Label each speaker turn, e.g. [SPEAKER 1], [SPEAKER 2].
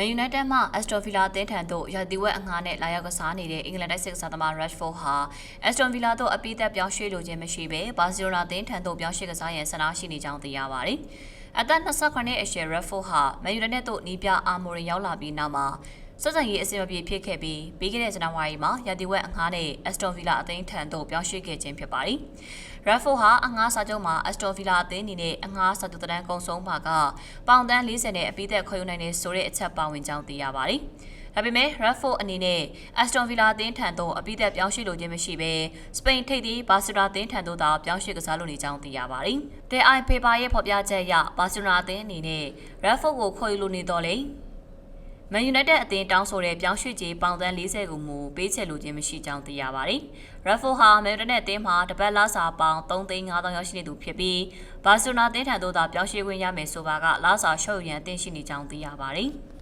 [SPEAKER 1] Man United မှ Aston Villa အသင်းထံသို့ရာသီဝက်အငှားနဲ့လာရောက်ကစားနေတဲ့အင်္ဂလန်တိုက်စစ်ကစားသမား Rashford ဟာ Aston Villa သို့အပိသက်ပြောင်းရွှေ့လိုခြင်းမရှိဘဲ Barcelona အသင်းထံသို့ပြောင်းရွှေ့ကစားရန်ဆန္ဒရှိနေကြောင်းသိရပါတယ်။အသက်28နှစ်အရွယ် Rashford ဟာ Man United သို့နီးပြအာမိုရင်ရောက်လာပြီးနောက်မှာ စက်စံရေးအဆင်မပြေဖြစ်ခဲ့ပြီးပြီးခဲ့တဲ့ဇန်နဝါရီမှာရာသီဝက်အငှားနဲ့ Aston Villa အသင်းထံသို့ပြောင်းရွှေ့ခဲ့ခြင်းဖြစ်ပါတယ်။ Rafford ဟာအငှားစာချုပ်မှာ Aston Villa အသင်းအနေနဲ့အငှားစာချုပ်တန်းကုံဆုံးပါကပေါင်တန်း40နဲ့အပိသက်ခွင့်ယူနိုင်တဲ့ဆိုတဲ့အချက်ပါဝင်ကြောင်းသိရပါတယ်။ဒါပေမဲ့ Rafford အနေနဲ့ Aston Villa အသင်းထံသို့အပိသက်ပြောင်းရွှေ့လိုခြင်းမရှိဘဲစပိန်ထိပ်သီးဘာစီလိုနာအသင်းထံသို့သာပြောင်းရွှေ့ကစားလိုနေကြောင်းသိရပါတယ်။ The Eye Paper ရဲ့ဖော်ပြချက်အရဘာစီလိုနာအသင်းအနေနဲ့ Rafford ကိုခေါ်ယူလိုနေတော့လေ မန်ယူနိုက်တက်အသင်းတောင်းဆိုတဲ့ပြောင်းရွှေ့ကြေးပေါင်သန်း40ကိုမူပေးချက်လိုခြင်းမရှိကြောင်းသိရပါတယ်။ Raffle ဟာမန်ယူနိုက်တက်အသင်းမှာတပတ်လစာပေါင်3သိန်း5000ရောက်ရှိနေသူဖြစ်ပြီးဘာစီလိုနာအသင်းထံသို့သာပြောင်းရွှေ့ခွင့်ရမယ်ဆိုပါကလစာရှုပ်ရန်အသင့်ရှိနေကြောင်းသိရပါတယ်။